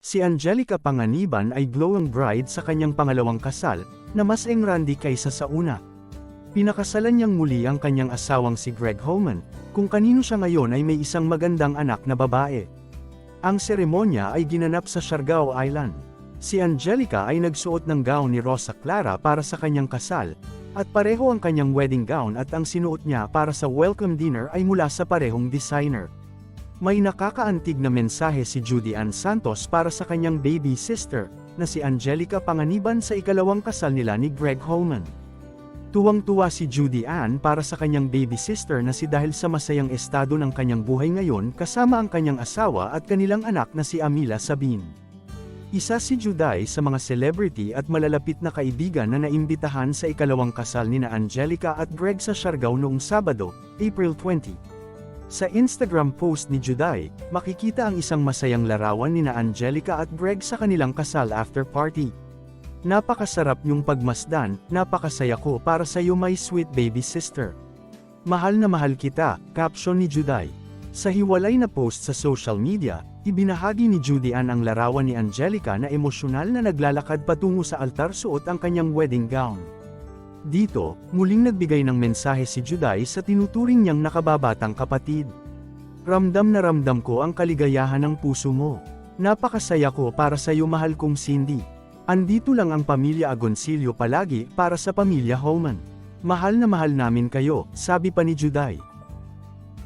Si Angelica Panganiban ay glowing bride sa kanyang pangalawang kasal, na mas engrandi kaysa sa una. Pinakasalan niyang muli ang kanyang asawang si Greg Holman, kung kanino siya ngayon ay may isang magandang anak na babae. Ang seremonya ay ginanap sa Siargao Island. Si Angelica ay nagsuot ng gown ni Rosa Clara para sa kanyang kasal, at pareho ang kanyang wedding gown at ang sinuot niya para sa welcome dinner ay mula sa parehong designer. May nakakaantig na mensahe si Judy Ann Santos para sa kanyang baby sister, na si Angelica Panganiban sa ikalawang kasal nila ni Greg Holman. Tuwang-tuwa si Judy Ann para sa kanyang baby sister na si dahil sa masayang estado ng kanyang buhay ngayon kasama ang kanyang asawa at kanilang anak na si Amila Sabin. Isa si Juday sa mga celebrity at malalapit na kaibigan na naimbitahan sa ikalawang kasal ni na Angelica at Greg sa Siargao noong Sabado, April 20. Sa Instagram post ni Juday, makikita ang isang masayang larawan ni na Angelica at Greg sa kanilang kasal after party. Napakasarap yung pagmasdan, napakasaya ko para sa iyo my sweet baby sister. Mahal na mahal kita, caption ni Juday. Sa hiwalay na post sa social media, ibinahagi ni Judy Ann ang larawan ni Angelica na emosyonal na naglalakad patungo sa altar suot ang kanyang wedding gown. Dito, muling nagbigay ng mensahe si Juday sa tinuturing niyang nakababatang kapatid. Ramdam na ramdam ko ang kaligayahan ng puso mo. Napakasaya ko para sa iyo mahal kong Cindy. Andito lang ang pamilya Agoncillo palagi para sa pamilya Holman. Mahal na mahal namin kayo, sabi pa ni Juday.